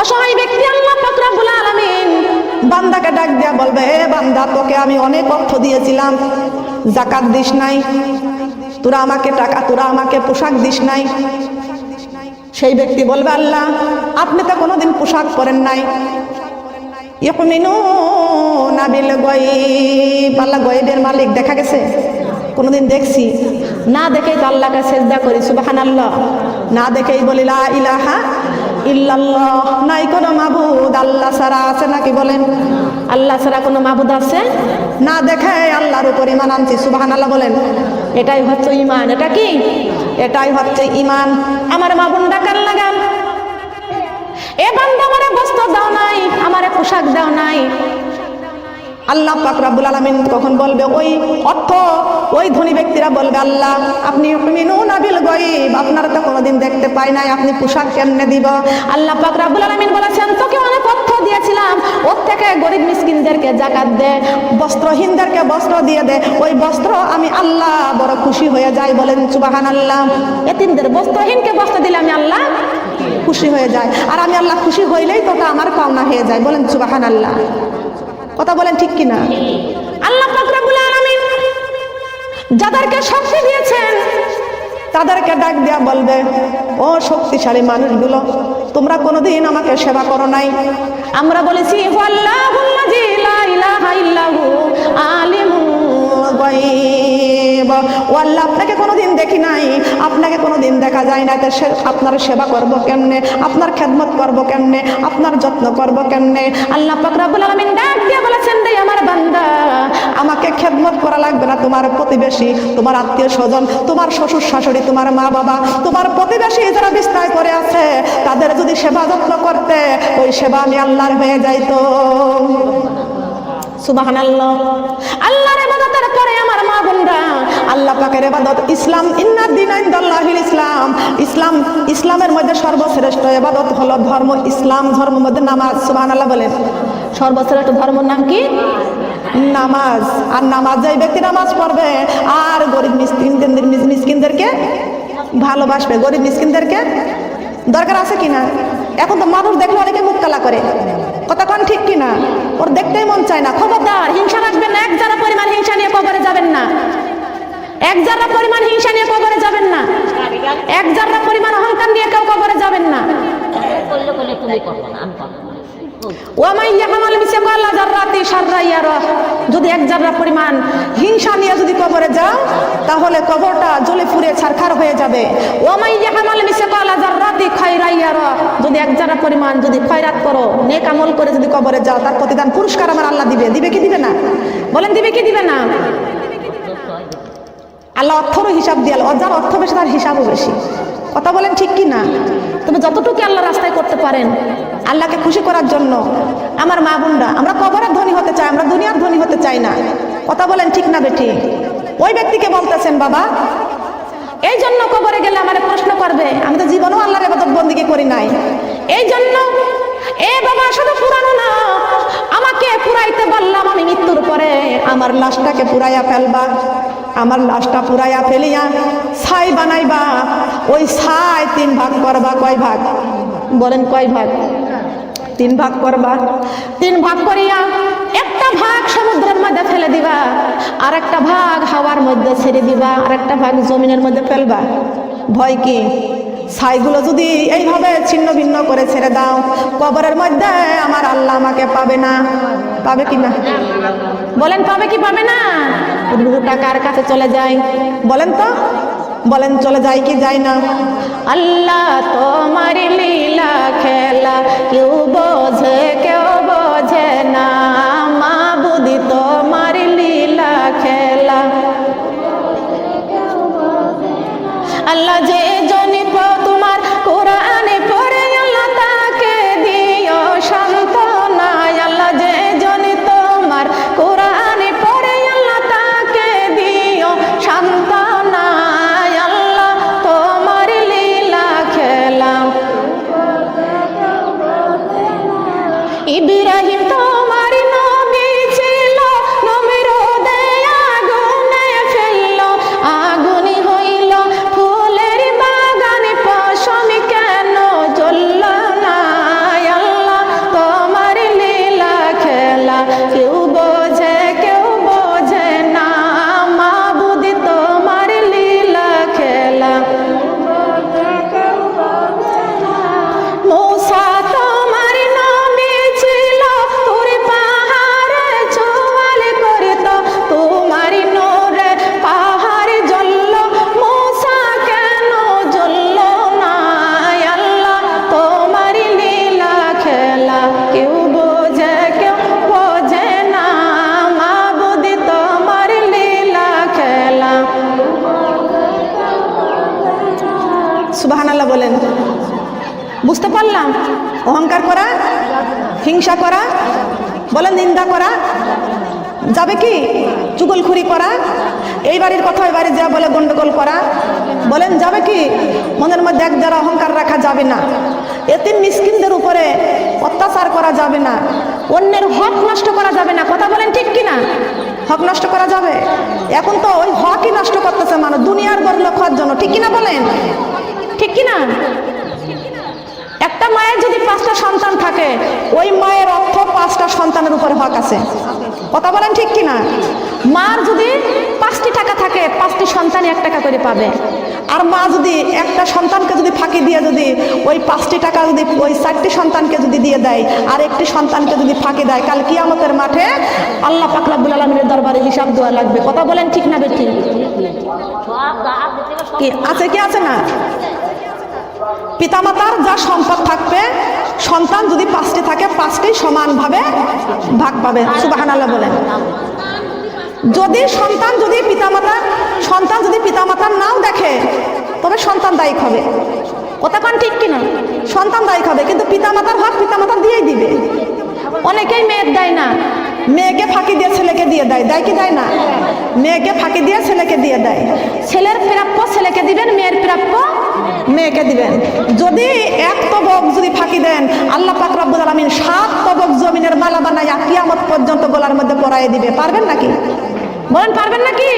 অসহায় ব্যক্তি আল্লাহ পাক রব্বুল আলামিন বান্দাকে ডাক দিয়া বলবে, হে বান্দা, তোকে আমি অনেক অর্থ দিয়েছিলাম। জাকাত দিস নাই। তোরা আমাকে টাকা, তোরা আমাকে পোশাক দিস নাই। সেই ব্যক্তি বলবে, আল্লাহ, আপনি তো কোনোদিন পোশাক পরেন নাই। ইয়মিনুনা বিল গয়ব। আল্লাহ গয়েবের মালিক দেখা গেছে? কোনোদিন দেখছি? না দেখেই তো আল্লাহকে সেজদা করি সুবাহান আল্লাহ না দেখেই বলি, লা ইলাহা ইল্লাল্লাহ। নাই কোনো মাবুদ আল্লাহ সারা আছে নাকি বলেন? আল্লাহ ছাড়া কোনো মাবুদ আছে? না দেখে আল্লাহর উপর ইমান আনছি সুবাহান আল্লাহ বলেন। এটাই হচ্ছে ইমান এটা কি? এটাই হচ্ছে ইমান আমার মাবুন ডাকার লাগান এ বান্ধব আমার বস্ত্র দাও নাই আমার পোশাক দাও নাই। আল্লাহ পাক রাব্বুল আলামিন কখন বলবে, ওই অর্থ, ওই ধনী ব্যক্তিরা বলবে, আল্লাহ, আপনি আবিল গয়ব, আপনারা তো কোনোদিন দেখতে পাই নাই, আপনি পোশাক কেমনে দিব? আল্লাহ পাক রাব্বুল আলামিন বলেছেন, তোকে অনেক অর্থ দিয়েছিলাম, ওর থেকে গরিব মিসকিনদেরকে জাকাত দে, বস্ত্রহীনদেরকে বস্ত্র দিয়ে দে, ওই বস্ত্র আমি আল্লাহ বড় খুশি হয়ে যাই বলেন, সুবহানাল্লাহ। এতিমদের বস্ত্রহীনকে বস্ত্র দিলে আমি আল্লাহ খুশি হয়ে যায় আর আমি আল্লাহ খুশি হইলেই তো আমার পাওনা হয়ে যায় বলেন সুবাহান আল্লাহ কথা বলেন ঠিক কিনা? আল্লাহ যাদেরকে শক্তি দিয়েছেন, তাদেরকে ডাক দেয়া বলবে, ও শক্তিশালী মানুষগুলো, তোমরা কোনোদিন আমাকে সেবা করো নাই। আমরা বলেছি, হুয়াল্লাহুল্লাযী আপনাকে কোনোদিন দেখি নাই? আপনাকে কোনোদিন দেখা যায় না তো আপনার সেবা করব কেমনে? আপনার খেদমত করব কেমনে? আপনার যত্ন করব কেমনে? আল্লাহ পাক রব্বুল আলামিন ডাক দিয়ে বলেছেন রে আমার বান্দা, আমাকে খেদমত করা লাগবে না। তোমার প্রতিবেশী, তোমার আত্মীয় স্বজন, তোমার শ্বশুর শাশুড়ি, তোমার মা বাবা, তোমার প্রতিবেশী যারা বিস্তায় করে আছে, তাদের যদি সেবা যত্ন করতে, ওই সেবা আমি আল্লাহর হয়ে যাইতো। সুবাহান আল্লাহ আল্লাহর ইবাদতের পরে আমার মা বোনরা, আল্লাহ পাকের ইবাদত ইসলাম ইন্নাদ দিন ইনদাল্লাহিল ইসলাম। ইসলাম, ইসলামের মধ্যে সর্বশ্রেষ্ঠ ইবাদত হলো ধর্ম, ইসলাম ধর্মের মধ্যে নামাজ সুবহান আল্লাহ বলেন। সর্বশ্রেষ্ঠ ধর্মের নাম কি? নামাজ। আর নামাজ যেই ব্যক্তি নামাজ পড়বে, আর গরিব মিসকিনদের মিসকিনদেরকে ভালোবাসবে। গরিব মিসকিনদেরকে দরকার আছে কিনা? এখন তো মানুষ দেখলে অনেকে মুখ কালা করে। কতক্ষণ ঠিক কিনা? ওর দেখতেই মন চায় না। খবরদার, হিংসা রাখবেন না এক যারা পরিমাণ হিংসা নিয়ে কবরে যাবেন না। এক যারা পরিমাণ হিংসা নিয়ে কবরে যাবেন না। এক যারা পরিমাণ অহংকার নিয়ে কেউ কবরে যাবেন না। করলে তুমি করব না। যদি এক জাররা পরিমাণ হিংসা নিয়ে যদি কবরে যাও, তাহলে কবরটা জ্বলে পুড়ে ছারখার হয়ে যাবে। যদি এক জাররা পরিমাণ যদি খয়রাত করো, নেক আমল করে যদি কবরে যাও, তার প্রতিদান পুরস্কার আমার আল্লাহ দিবে। দিবে কি দিবে না? বলেন, দিবে কি দিবে না? আল্লাহ অর্থরও হিসাব দিয়ে আল্লাহ অর্থ বেশি, তার হিসাবও বেশি। কথা বলেন ঠিক কি না? তুমি যতটুকু আল্লাহ রাস্তায় করতে পারেন, আল্লাহকে খুশি করার জন্য। আমার মা বোনরা, আমরা কবরের ধনী হতে চাই, আমরা দুনিয়ার ধনী হতে চাই না। কথা বলেন ঠিক না বেটি ওই ব্যক্তিকে বলতেছেন, বাবা এই জন্য কবরে গেলে আমার প্রশ্ন করবে, আমি তো জীবনেও আল্লাহর এবাদত বন্দিকে করি নাই। এই জন্য এ বাবা, শুধু পুরানো না, আমাকে পুরাইতে বললাম আমি মৃত্যুর পরে। আমার লাশটাকে পুরাইয়া ফেলবা, আমার লাশটা পুরাইয়া ফেলিয়া ছাই বানাইবা ওই ছাই তিন ভাগ করবা কয় ভাগ? বলেন কয় ভাগ? তিন ভাগ করবা? তিন ভাগ করিয়া একটা ভাগ সমুদ্রের মধ্যে ফেলে দিবা আর একটা ভাগ হাওয়ার মধ্যে ছেড়ে দিবা আর একটা ভাগ জমিনের মধ্যে ফেলবা। ভয় কি? ছাইগুলো যদি এইভাবে ছিন্ন ভিন্ন করে ছেড়ে দাও, কবরের মধ্যে আমার আল্লাহ আমাকে পাবে না। পাবে কি না? বলেন পাবে কি পাবে না? রুহুটা কার কাছে চলে যায়? বলেন তো। বলেন, চলে যাই কি যাই না? আল্লাহ তোমার লীলা খেলা, কেউ বোঝে কেউ বোঝে না। মা বুদি তোমার লীলা খেলা। আল্লাহ যে কি? চুগলখুরি করা? এই বাড়ির কথা ওই বাড়ি যা বলে গন্ডগোল করা। বলেন, যাবে কি? মনের মধ্যে এক যারা অহংকার রাখা যাবে না। এতিম মিসকিনদের উপরে অত্যাচার করা যাবে না। অন্যের হক নষ্ট করা যাবে না। কথা বলেন ঠিক কি না হক নষ্ট করা যাবে? এখন তো ওই হকই নষ্ট করতেছে মানুষ। দুনিয়ার বড় লোক হওয়ার জন্য। ঠিক কিনা বলেন? ঠিক কিনা? একটা মায়ের যদি পাঁচটা সন্তান থাকে, ওই মায়ের অর্থ পাঁচটা সন্তানের উপরে হক আছে। কথা বলেন ঠিক কিনা? মার যদি পাঁচটি টাকা থাকে, পাঁচটি সন্তানই এক টাকা করে পাবে। আর মা যদি একটা সন্তানকে যদি ফাঁকি দিয়ে যদি ওই পাঁচটি টাকা যদি ওই চারটি সন্তানকে যদি দিয়ে দেয়, আর একটি সন্তানকে যদি ফাঁকি দেয়, কাল কিয়ামতের মাঠে আল্লাহ পাকলাবুল আলমিনের দরবারে হিসাব দেওয়া লাগবে। কথা বলেন ঠিক না বেঠিক? কি, আছে কি, আছে না? পিতামাতার যা সম্পদ থাকবে সন্তান যদি পাঁচটি থাকে পাঁচটি সমানভাবে ভাগ পাবে। সুবাহান আল্লাহ বলেন। যদি সন্তান যদি পিতামাতার সন্তান যদি পিতামাতার নাও দেখে তবে সন্তান দায়িক হবে। কথা কান ঠিক কিনা? সন্তান দায়িক হবে কিন্তু পিতামাতার হক পিতামাতার দিয়েই দিবে। অনেকেই মেয়ের দেয় না। মেয়েকে ফাঁকি দিয়ে ছেলেকে দিয়ে দেয়। দেয় কি দেয় না? মেয়েকে ফাঁকি দিয়ে ছেলেকে দিয়ে দেয়। ছেলের প্রাপ্য ছেলেকে দিবেন, মেয়ের প্রাপ্য মেয়েকে দিবেন। যদি এক তবক যদি ফাঁকি দেন, আল্লাহ পাক রব্বুল আলামিন সাত তবক জমিনের মালা বানাইয়া কিয়ামত পর্যন্ত গলার মধ্যে পরাই দিবে। পারবেন নাকি? বলেন, পারবেন নাকি?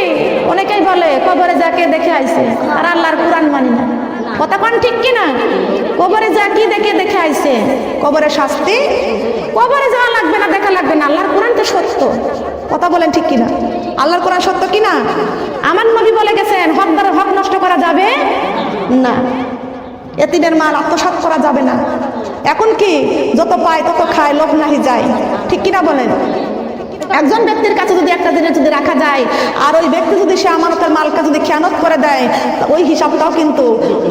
অনেকেই বলে, কবরে যাকে দেখে আইছে, আর আল্লাহর কোরআন মানি না। কথা কোন ঠিক কি না কবরে যা কি দেখে দেখে আইছে। কবরে শাস্তি? কবরে যাওয়া লাগবে না, দেখা লাগবে না। আল্লাহর কোরআন তো সত্য। কথা বলেন ঠিক কিনা? আল্লাহর কোরআন সত্য কিনা? আমার নবী বলে গেছেন হক দ্বারা হক নষ্ট করা যাবে না। এতিমের মাল আত্মসাৎ করা যাবে না। এখন কি, যত পায় তত খায়, লোভ নাহি যায়। ঠিক কিনা বলেন? একজন ব্যক্তির কাছে যদি একটা জিনিস যদি রাখা যায়, আর ওই ব্যক্তি যদি সে আমানতের মালকে যদি খেয়ানত করে দেয় ওই হিসাবটাও কিন্তু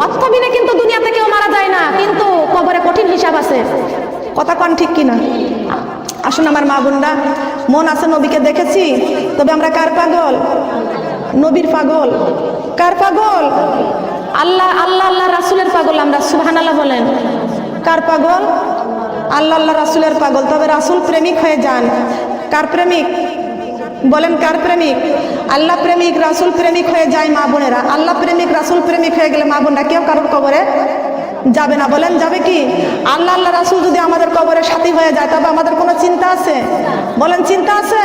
অর্থ বিনে কিন্তু দুনিয়াতে কেউ মারা যায় না, কিন্তু কবরে কঠিন হিসাব আছে। কথা কন ঠিক কিনা? আসুন আমার মা বোনরা, মন আছে নবীকে দেখেছি, তবে আমরা কার পাগল? নবীর পাগল। কার পাগল? আল্লাহ আল্লাহ আল্লাহ রাসুলের পাগল আমরা সুবহান আল্লাহ বলেন। কার পাগল? আল্লাহ আল্লাহ রাসুলের পাগল। তবে রাসুল প্রেমিক হয়ে যান। কার প্রেমিক? বলেন কার প্রেমিক? আল্লাহ প্রেমিক, রাসুল প্রেমিক হয়ে যায় মা বোনেরা। আল্লাহ প্রেমিক, রাসুল প্রেমিক হয়ে গেলে মা বোনরা কেউ কারোর কবরে যাবে না। বলেন, যাবে কি? আল্লাহ আল্লাহ, রাসুল যদি আমাদের কবরের সাথী হয়ে যায়, তবে আমাদের কোনো চিন্তা আছে? বলেন, চিন্তা আছে?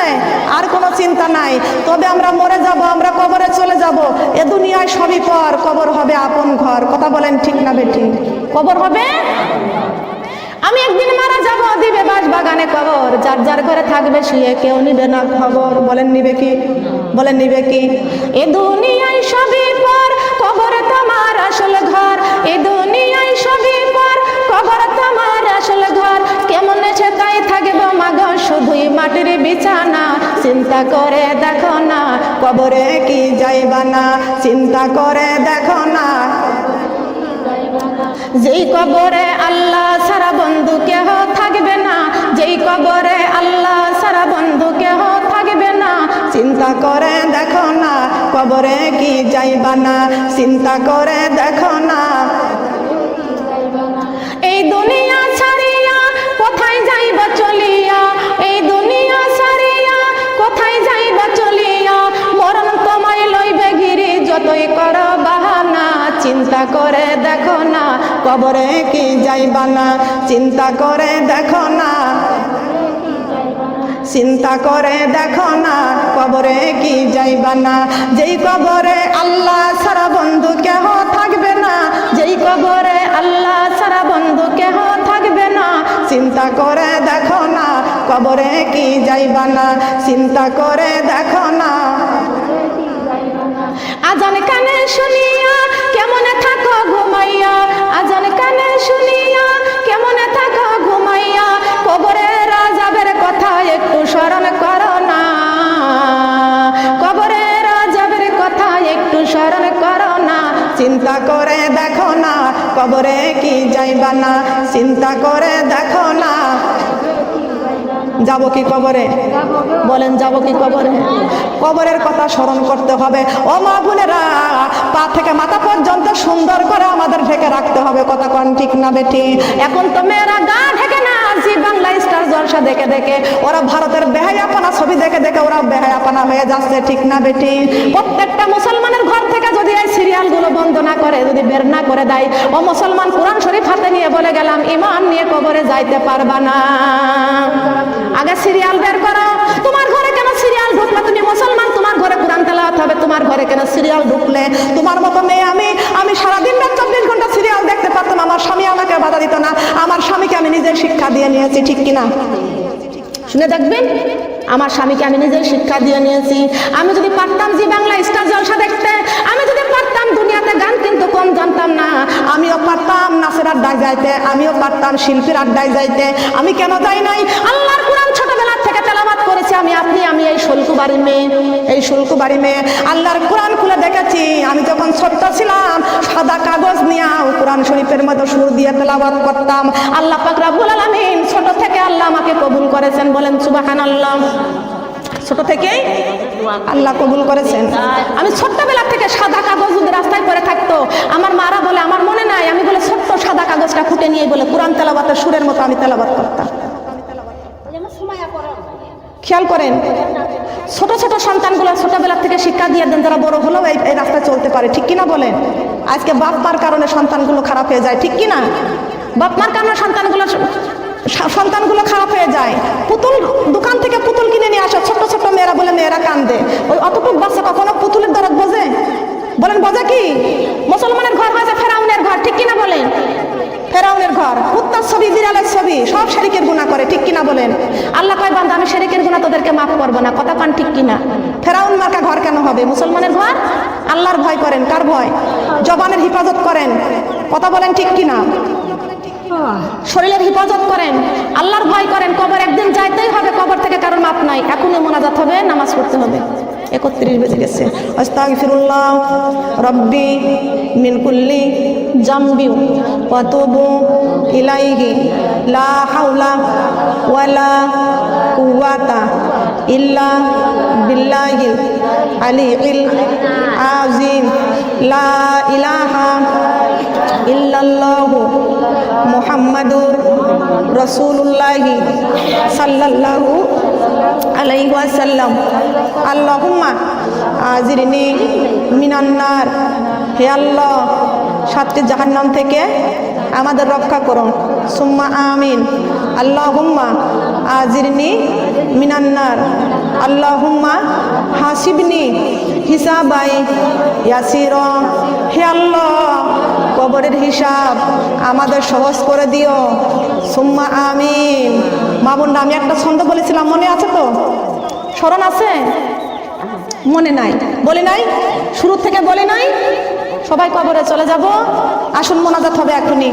আর কোনো চিন্তা নাই। তবে আমরা মরে যাব, আমরা কবরে চলে যাব। এ দুনিয়ায় সবই পর। কবর হবে আপন ঘর। কথা বলেন ঠিক না বেঠিক কবর হবে আমি একদিন মারা যাব, দিবে বাস বাগানে কবর। যার যার ঘরে থাকবে শুয়ে কেউ নিবে না খবর। বলেন নিবে কি? বলেন নিবে কি? এ দুনিয়ায় সবই পর, কবর তোমার আসল ঘর। এ দুনিয়ায় সবই পর, কবর তোমার আসল ঘর। কেমন সে তাই থাকব মাগ, শুধুই মাটির বিছানা। চিন্তা করে দেখো না, কবরে কি যাইবা না? চিন্তা করে দেখো না যেই কবরে আল্লাহ সারা বন্ধু কেহ থাকবে না, যেই কবরে আল্লাহ সারা বন্ধু কেহ থাকবে না, চিন্তা করে দেখো না কবরে কি যাইবা না, চিন্তা করে দেখো না। এই দুনিয়া ছাড়িয়া কোথায় যাইবা চলিয়া, এই কবরে কি যাইবা না? চিন্তা করে দেখো না। চিন্তা করে দেখো না। কবরে কি যাইবা না? যেই কবরে আল্লাহ সারা বন্ধু কেহ থাকবে না। যেই কবরে আল্লাহ সারা বন্ধু কেহ থাকবে না। চিন্তা করে দেখো না। কবরে কি যাইবা না? চিন্তা করে দেখো না। আজান কানে শুনিয়া শুনিয়া, কেমন থাকো ঘুমাইয়া, কবরে রাজাবের কথা একটু স্মরণ করো না। কবরে রাজাবের কথা একটু স্মরণ করো না। চিন্তা করে দেখো না, কবরে কি যাইবা না। চিন্তা করে দেখো যাব কি কবরে? বলেন, যাব কি কবরে? কবরের কথা স্মরণ করতে হবে। ও মা বোনেরা, পা থেকে মাথা পর্যন্ত সুন্দর করে আমাদের ঢেকে রাখতে হবে। কথা কন ঠিক না বেটি? এখন তো মেয়েরা গা ঢেকে না জি বাংলা স্টার জলসা দেখে দেখে। ওরা ভারতের বেহায়াপনা ছবি দেখে দেখে ওরা বেহায়াপনা হয়ে যাচ্ছে, ঠিক না বেটি? প্রত্যেকটা মুসলমানের ঘর থেকে যদি এই সিরিয়ালগুলো বন্ধ না করে, যদি বের না করে দেয়, ও মুসলমান কোরআন শরীফ হাতে নিয়ে বলে গেলাম, ইমান নিয়ে কবরে যাইতে পারবা না। আগে সিরিয়াল বের করো। তোমার ঘরে কেন সিরিয়াল ঢুকলে? তুমি মুসলমান, তোমার ঘরে কোরআন তেলাওয়াত হবে, তোমার ঘরে কেন সিরিয়াল ঢুকলে? তোমার মতো মেয়ে আমি আমি সারাদিন রাত চব্বিশ ঘণ্টা সিরিয়াল দেখতে পারতাম, আমার স্বামী আমাকে বাধা দিত না। আমার স্বামীকে আমি নিজের শিক্ষা দিয়ে নিয়েছি, ঠিক কিনা শুনে দেখবেন? আমার স্বামীকে আমি নিজের শিক্ষা দিয়ে নিয়েছি। আমি যদি পারতাম জি বাংলা স্টার জলসা দেখতে, আমি যদি পারতাম দুনিয়াতে গান কিন্তু কম জানতাম না। আমিও পারতাম নাচের আড্ডায় যাইতে, আমিও পারতাম শিল্পীর আড্ডায় যাইতে। আমি কেন যাই নাই? আল্লাহর করেছি আমি, আপনি, আমি এই শুল্কু বাড়ি মেয়ে, এই শুল্কু বাড়ি মেয়ে। আল্লাহর কোরআন খুলে দেখেছি। আমি যখন ছোট্ট ছিলাম, সাদা কাগজ নিয়ে কোরআন শরীফের মতো সুর দিয়ে তেলাবাত করতাম। আল্লাহ পাক রাব্বুল আলামিন ছোট থেকে আল্লাহ আমাকে কবুল করেছেন বলেন সুবাহান আল্লাহ ছোট থেকেই আল্লাহ কবুল করেছেন। আমি ছোট্টবেলা থেকে সাদা কাগজ যদি রাস্তায় পরে থাকতো, আমার মারা বলে, আমার মনে নাই। আমি বলে, ছোট্ট সাদা কাগজটা খুঁটে নিয়ে বলে কোরআন তেলাবাতের সুরের মতো আমি তেলাবাত করতাম। খেয়াল করেন, ছোট ছোট সন্তানগুলো ছোটবেলা থেকে শিক্ষা দিয়ে দেন, যারা বড় হলেও এই রাস্তায় চলতে পারে, ঠিক কিনা বলেন? আজকে বাপ মার কারণে সন্তানগুলো খারাপ হয়ে যায়, ঠিক কিনা? বাপ মার কারণে সন্তানগুলো সন্তানগুলো খারাপ হয়ে যায়। পুতুল, দোকান থেকে পুতুল কিনে নিয়ে আসো ছোট ছোট মেয়েরা বলে, মেয়েরা কান্দে। ওই অতটুক বাচ্চা কখনো পুতুলের দরদ বোঝে? বলেন, বোঝে কি? মুসলমানের ঘর হয়েছে ফেরাউনের ঘর, ঠিক কিনা বলেন? ফেরাউনের ঘর, কুত্তার ছবি, বিড়ালের ছবি, সব শেরিকের গুণা করে, ঠিক কিনা বলেন। আল্লাহ কয় বান্ধব আমি শেরেকের গুণা তোদেরকে মাফ করব না। কথা পান ঠিক কিনা? ফেরাউন মার্কা ঘর কেন হবে? মুসলমানের ঘর? আল্লাহর ভয় করেন। কার ভয়? জবানের হেফাজত করেন। কথা বলেন ঠিক কিনা? শরীরের হেফাজত করেন। আল্লাহর ভয় করেন। কবর একদিন যাইতেই হবে। কবর থেকে কারোর মাপ নাই। এখনই মোনাজাত হবে, নামাজ পড়তে হবে। একত্রিশ বেজে গেছে। আস্তাগফিরুল্লাহ, রব্বি মিন কুল্লি জামবি ওয়া তুবু ইলাইহি, লা হাওলা ওয়ালা কুওয়াতা ইল্লা বিল্লাহিল আলিয়্যিল আযীম। লা ইলাহা ইল্লাল্লাহু মুহাম্মাদুর রাসূলুল্লাহি সাল্লাল্লাহু আলাইহি ওয়াসাল্লাম। আল্লাহুম্মা আজিরনি মিনান্নার হে আল্লাহ, সাতটি জাহান্নাম থেকে আমাদের রক্ষা করুন। সুম্মা আমিন। আল্লাহ আল্লাহুম্মা আজিরনি মিনান্নার আল্লাহুম্মা হাসিবনি হিসাবাই ইয়াসির। হে আল্লাহ, কবরের হিসাব আমাদের সহজ করে দিও। সুম্মা আমিন। মা বোনরা, আমি একটা ছন্দ বলেছিলাম, মনে আছে তো? স্মরণ আছে? মনে নাই। বলে নাই? শুরু থেকে বলে নাই? সবাই কবরে চলে যাব। আসুন মোনাজাত হবে এখনই।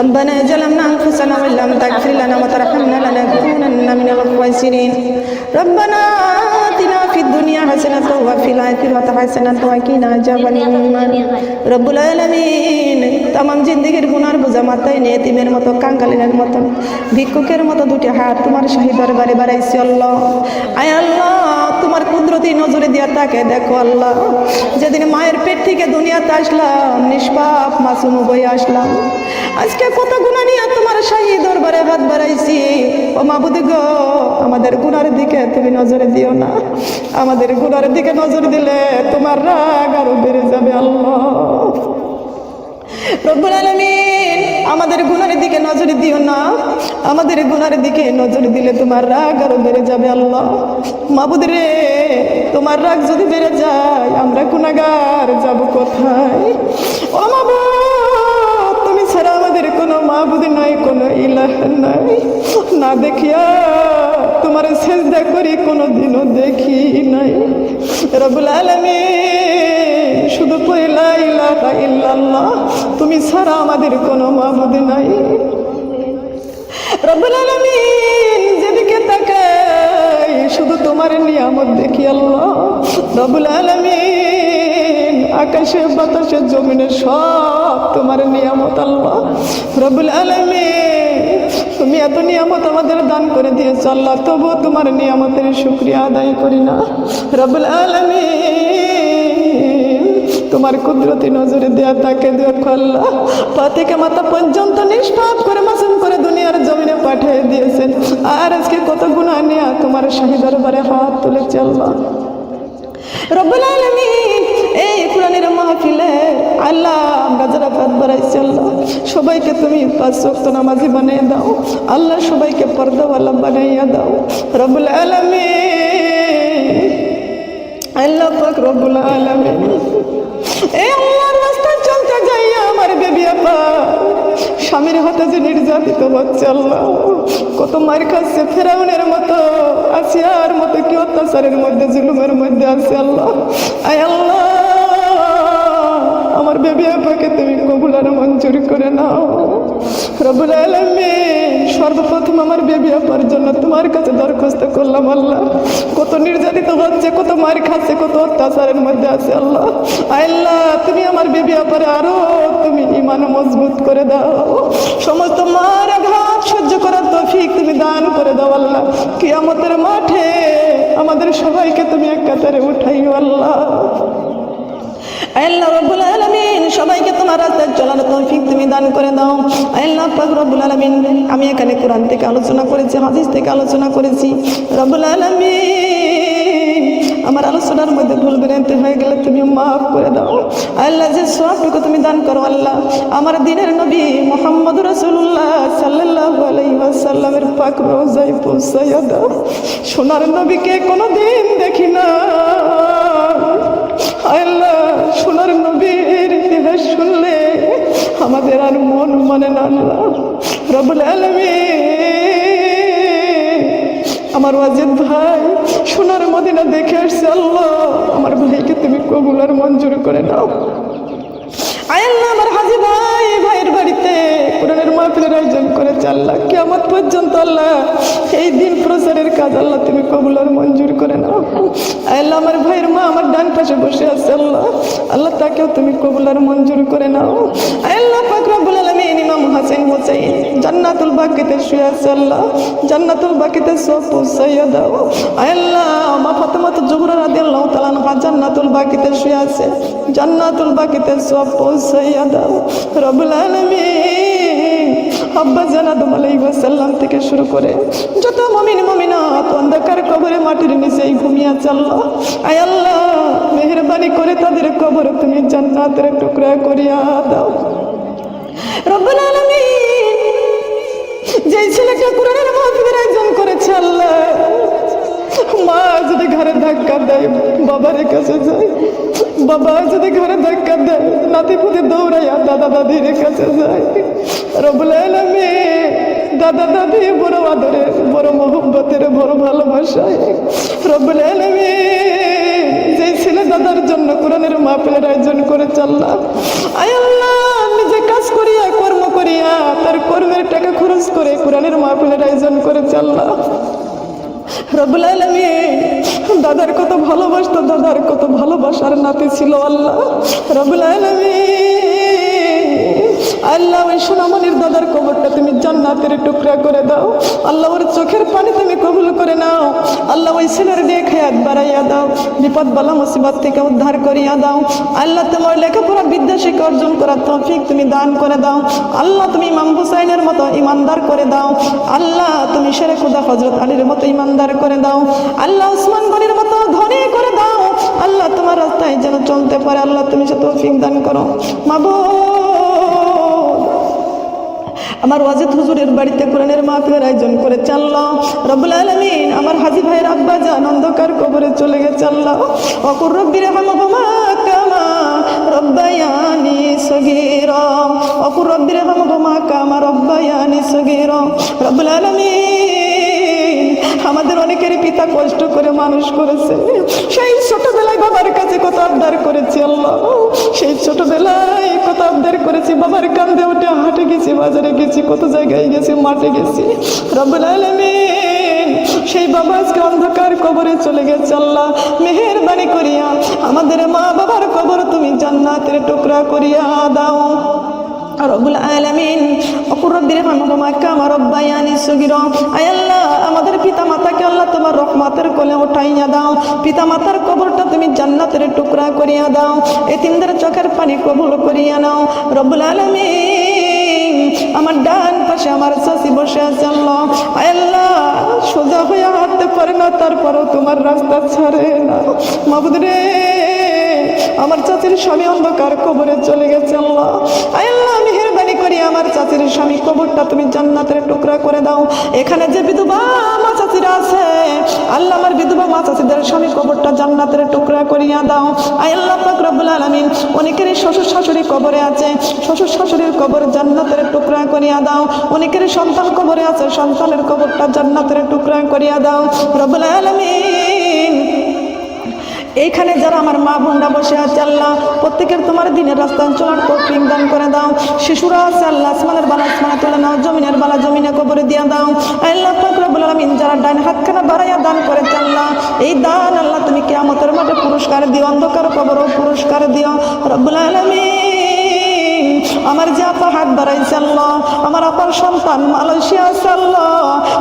ربنا ظلمنا انفسنا وان لم تغفر لنا وترحمنا لنكونن من الخاسرين ربنا آتنا في الدنيا حسنة وفي الآخرة حسنة وقنا عذاب النار رب العالمين তামাম জিন্দিগির গুনার বোঝা মাথায় নিয়ে এতিমের মতো কাঙ্গালিনের মতো ভিক্ষুকের মতো দুটি হাত তোমার শাহী দরবারে বাড়াইছি আল্লাহ আয় আল্লাহ তোমার কুদরতি নজরে দিয়া তাকে দেখো আল্লাহ যেদিন মায়ের পেট থেকে দুনিয়াতে আসলাম নিষ্পাপ মাসুম বই আসলাম আজকে কত গুণা নিয়ে তোমার শাহী দরবারে হাত বাড়াইছি? ও মাবুদি গো, আমাদের গুনার দিকে তুমি নজরে দিও না। আমাদের গুণার দিকে নজর দিলে তোমার রাগ আরও বেড়ে যাবে, আল্লাহ। আমাদের গুনার দিকে নজর দিও না। আমাদের গুনার দিকে নজর দিলে তোমার রাগ আরও বেড়ে যাবে, আল্লাহ। মাবুদ রে, তোমার রাগ যদি বেড়ে যায়, আমরা গুনাগার যাব কোথায়? ও মাবুদ মাবুদ নাই, কোনো ইলাহ নাই। না দেখিয়া তোমার সেজদা করি কোনো দিনও দেখি নাই। রবুল আলমিন, শুধু কই লা ইলাহা ইল্লাল্লাহ, তুমি ছাড়া আমাদের কোনো মাবুদ নাই। রবুল আলামিন, যেদিকে তাকাই, শুধু তোমার নিয়ামত দেখি আল্লাহ। রবুল আলামিন, আকাশে বাতাসে জমিনে সব তোমার নিয়ামত আল্লাহ। রব্বুল আলামিন, তুমি এত নিয়ামত আমাদের দান করে দিয়েছ আল্লাহ, তবুও তোমার নিয়ামতের শুক্রিয়া আদায় করি না। রবুল আলমী তোমার কুদরতি নজরে দেয়া তাকে দেখো আল্লাহ। পা থেকে মাথা পর্যন্ত নিষ্পাপ করে মাসুম করে দুনিয়ার জমিনে পাঠিয়ে দিয়েছেন। আর আজকে কত গুণা নিয়ে তোমার শাহিদার দরবারে হাত তুলেছে আল্লাহ। রবুল আলামিন এই কোরআনের মাহফিলে, আল্লাহ, আমরা যারা কাজ বাড়াইছি, আল্লাহ, সবাইকে তুমি পাঁচ ওয়াক্ত নামাজি বানিয়ে দাও। আল্লাহ, সবাইকে পর্দাওয়ালা বানাইয়া দাও। রবুল আলামিন। আল্লাহ পাক রবুল রাস্তায় চলতে যাইয়া আমার বেবি স্বামীর হাতে যে নির্যাতিত হচ্ছে আল্লাহ, কত মার খাচ্ছে ফেরাউনের মতো, আসিয়ার মতো কি অত্যাচারের মধ্যে, জুলুমের মধ্যে আছে আল্লাহ। আয় আল্লাহ। আমার বেবি আপাকে তুমি কবুলার মঞ্জুর করে নাও। রবুল আলমিন, সর্বপ্রথম আমার বেবি আপার জন্য তোমার কাছে দরখাস্ত করলাম আল্লাহ। কত নির্যাতিত হচ্ছে, কত মার খাচ্ছে, কত অত্যাচারের মধ্যে আছে আল্লাহ। আল্লাহ, তুমি আমার বেবি আপারে আরও তুমি ইমান মজবুত করে দাও। সমস্ত মার আঘাত সহ্য করার তৌফিক তুমি দান করে দাও আল্লাহ। কিয়ামতের মাঠে আমাদের সবাইকে তুমি এক কাতারে উঠাইও আল্লাহ। আল্লাহ রব্বুল আলামিন সবাইকে তোমার রাস্তায় চলার তৌফিক তুমি দান করে দাও। আল্লাহ পাক রব্বুল আলামিন, আমি এখানে কোরআন থেকে আলোচনা করেছি, হাদিস থেকে আলোচনা করেছি। রব্বুল আলামিন, আমার আলোচনার মধ্যে ভুল বিরান্তি হয়ে গেলে তুমি মাফ করে দাও। আল্লাহ যে সবটুকু তুমি দান করো, আল্লাহ, আমার দিনের নবী মোহাম্মদ রসুল্লাহ সাল্লাহ আলাইসাল্লামের পাক রোজাই পৌঁছাইয়া দাও। সোনার নবীকে কোনো দিন দেখি না। আল্লাহ, সোনার নবীর ইতিহাস শুনলে আমাদের আর মন মানে না রবুল আলমী আমার ওয়াজিদ ভাই, সোনার মদিনা দেখে আসছে, আল্লাহ, আমার ভাইকে তুমি কবুলার মঞ্জুর করে নাও। আয়াল্লাহ আমার হাজি ভাই। মাহফিলের আয়োজন করেছে আল্লাহ। কেমন পর্যন্ত আল্লাহ, এই দিন প্রচারের কাজ আল্লাহ তুমি কবুল আর মঞ্জুর করে নাও। আল্লাহ, আমার ভাইয়ের মা আমার ডান পাশে বসে আছে আল্লাহ। আল্লাহ, তাকেও তুমি কবুল আর মঞ্জুর করে নাও। আল্লাহ, পাক রব্বুল আলামিন, ইমাম হাসান হোসেন জান্নাতুল বাকিতে শুয়ে আছে আল্লাহ। জান্নাতুল বাকিতে সব পৌঁছাইয়া দাও। আল্লাহ, মা ফাতেমাত জোহরা রাদিয়াল্লাহু তাআলা আনহা জান্নাতুল বাকিতে শুয়ে আছে। জান্নাতুল বাকিতে সব পৌঁছাইয়া দাও। রব্বুল আলামিন আব্বা জানাদুম আলাইহিসসালাম থেকে শুরু করে যত মমিন মমিনাত অন্ধকার কবরে মাটির নিচেই ঘুমিয়ে আল্লাহ। আয় আল্লাহ, মেহেরবানি করে তাদের কবর তুমি জান্নাতের টুকরা করিয়া দাও। রব্বুল আলামিন, যেই ছেলেটা কোরআনের মাহফিলের আয়োজন করেছে আল্লাহ মা যদি ঘরে ধাক্কা দেয়, বাবার কাছে যায়। বাবা যদি ঘরে ধাক্কা দেয় নাতি পুতি দৌড়াইয়া দাদা দাদির কাছে যায়। রবুল আলমী দাদা দাদি বড় আদরে, বড় মোহব্বতের, বড় ভালোবাসায়। রবুল আলমী যে ছেলে দাদার জন্য কোরআনের মাহফিলের আয়োজন করে চাল্লা আয় আল্লাহ, নিজে কাজ করিয়া, কর্ম করিয়া, তার কর্মের টাকা খরচ করে কোরআনের মাহফিলের আয়োজন করে চাল্লা রবুল দাদার কত ভালোবাসতো দাদার কত ভালোবাসার নাতি ছিল আল্লাহ। রবুল আলমী আল্লাহ ওই সোনামণির দাদার কবরটা তুমি জান্নাতের টুকরা করে দাও। আল্লাহ ওর চোখের পানি তুমি কবুল করে নাও। আল্লাহ ওই ছেলের দিয়ে খেয়াত বাড়াইয়া দাও। বিপদ বালা মুসিবত থেকে উদ্ধার করিয়া দাও। আল্লাহ তোমার লেখাপড়া বিদ্যা শিক্ষা অর্জন করার তৌফিক তুমি দান করে দাও। আল্লাহ তুমি ইমাম হুসাইনের মতো ইমানদার করে দাও। আল্লাহ তুমি শেরে খুদা হজরত আলীর মতো ইমানদার করে দাও। আল্লাহ উসমান গনির মতো ধনী করে দাও। আল্লাহ তোমার রাস্তায় যেন চলতে পারে। আল্লাহ তুমি সে তৌফিক দান করো। মাবুদ আমার ওয়াজিদ হুজুরের বাড়িতে কোরআনের মাহফিলের আয়োজন করে চাল্লাম রব্বুল আলমিন, আমার হাজি ভাইয়ের আব্বা যান অন্ধকার কবরে চলে গেছে আল্লাহ অকুর রব্বির হামা কামা রব্বায়ানি সগীরা। অকুর রব্বির হামা কামা রব্বায়ানি সগীরা। রব্বুল আলমিন আমাদের অনেকেরই পিতা কষ্ট করে মানুষ করেছে। সেই ছোটবেলায় বাবার কাছে কত আবদার করেছি, আল্লাহ। সেই ছোটবেলায় কত আবদার করেছি, বাবার কান্দে ওঠে হাটে গেছি, বাজারে গেছি, কত জায়গায় গেছি, মাঠে গেছি। রব্বুল আলামিন, সেই বাবা আজকে অন্ধকার কবরে চলে গেছে, আল্লাহ। মেহেরবানি করিয়া আমাদের মা বাবার কবর তুমি জান্নাতের টুকরা করিয়া দাও। রব্বুল আলামিন। অকুর রব্বির হামহুমা কামা রব্বায়ানি সগীরা। আয় আমাদের পিতা মাতাকে আল্লাহ তোমার রহমতের কোলে উঠাইয়া দাও। পিতা মাতার কবরটা তুমি জান্নাতের টুকরা করিয়া দাও। এতিমদের চোখের পানি কবুল করিয়া নাও। রব্বুল আলামিন, আমার ডান পাশে আমার চাষি বসে আছে আল্লাহ, সোজা হয়ে হাঁটতে পারে না, তারপরেও তোমার রাস্তা ছাড়ে না। মাবুদ রে। আমার চাচির স্বামী অন্ধকার কবরে চলে গেছে, আল্লাহ। আল্লাহ মেহরবানি করি, আমার চাচির স্বামী কবরটা তুমি জান্নাতের টুকরা করে দাও। এখানে যে বিধবা মা চাচিরা আছে, আল্লাহ আমার বিধবা মা চাচিদের স্বামী কবরটা জান্নাতের টুকরা করিয়া দাও। আল্লাহ রব্বুল আলামিন অনেকেরই শ্বশুর শাশুড়ি কবরে আছে, শ্বশুর শাশুড়ির কবর জান্নাতের টুকরা করিয়া দাও। অনেকেরই সন্তান কবরে আছে, সন্তানের কবরটা জান্নাতের টুকরা করিয়া দাও। রব্বুল আলামিন এইখানে যারা আমার মা বোনরা বসে আছে, আল্লাহ, প্রত্যেকের তোমার দিনের রাস্তা চলার তৌফিক দান করে দাও। শিশুরা আছে, আল্লাহ, আসমানের বালা, আসমানে তুলে নাও, জমিনের বালা, জমিনে কবরে দিয়ে দাও। আল্লাহ বললাম আলামিন যারা ডাইন হাতখানা বাড়াইয়া দান করে আল্লাহ, এই দান আল্লাহ তুমি কেয়ামতের মাঠে পুরস্কার দিও, অন্ধকার কবরও পুরস্কার দিও। রব্বুল আলামিন আমার যে আপা হাত বাড়াইছে আল্লাহ, আমার আপার সন্তান মালয়েশিয়া আছে আল্লাহ।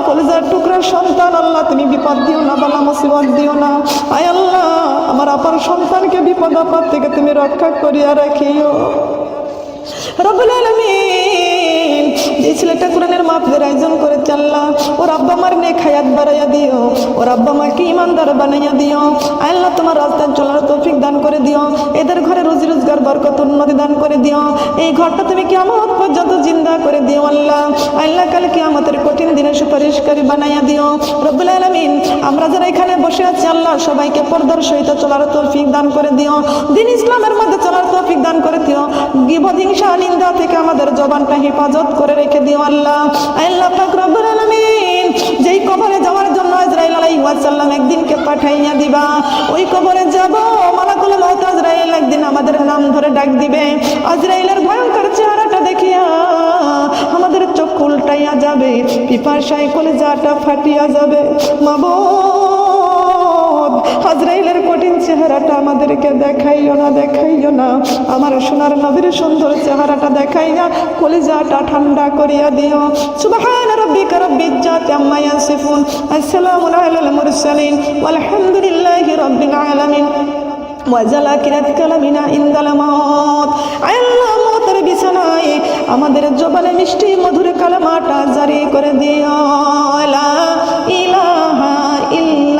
কলেজার টুকরার সন্তান আল্লাহ, তুমি বিপদ দিও না, বালা মুসিবত দিও না। আয় আল্লাহ, আমার আপার সন্তানকে বিপদ আপদ থেকে তুমি রক্ষা করিয়া রাখিও। রবুল আলামিন যে ছেলেটা কোরআনের মাহফিলের আয়োজন করে আল্লাহ, ওর আব্বা মার নেক হায়াত বাড়াইয়া দিও, ওর আব্বা মাকে ইমানদার বানাইয়া দিও। আল্লাহ তোমার রাস্তায় চলার তৌফিক দান করে দিও, এদের ঘরে রুজি রোজগার, বরকত, উন্নতি দান করে দিও। এই ঘরটা তুমি কিয়ামত পর্যন্ত জিন্দা করে দিও আল্লাহ। আল্লাহ কাল আমাদের কঠিন দিনে সুপারিশকারী বানাইয়া দিও। রব্বুল আলামিন, আমরা যারা এখানে বসে আছি আল্লাহ, সবাইকে পর্দার সহিত চলার তৌফিক দান করে দিও। দিন ইসলামের মধ্যে চলার তৌফিক দান করে দিও। গিবদ হিংসা, নিন্দা থেকে আমাদের জবানটা হেফাজত করে রেখে দিও আল্লাহ আল্লাহ পাক আলামিন, যেই কবরে যাওয়ার জন্য ইসরাইল আলাইহিস সাল্লাম একদিনকে পাঠাইয়া দিবা, ওই কবরে যাব, মালাকুল মউত আজরাইল একদিন আমাদের নাম ধরে ডাক দিবে। আজরাইলের ভয়ঙ্কর চেহারাটা দেখিয়া আমাদের চোখ উল্টাইয়া যাবে, পিপাসায় কলেজাটা ফাটিয়া যাবে। মাবুদ হাজরাইলের কঠিন চেহারাটা আমাদেরকে দেখাইও না দেখাইও না। আমার সোনার নবীর সুন্দর চেহারাটা দেখাইয়া কলিজাটা ঠান্ডা করিয়া দিও। সুবহান রব্বিকা রব্বিল ইজ্জাতি আম্মা ইয়াসিফুন। আসসালামু আলাল মুরসালিন। আলহামদুলিল্লাহি রব্বিল আলামিন। ওয়াজালা কিরাত কালামিনা ইনদাল মাউত। আল্লাহ মতের বিছানায় আমাদের জবালে মিষ্টি মধুর কালামাটা জারি করে দিও। লা ইলাহা ইল্লা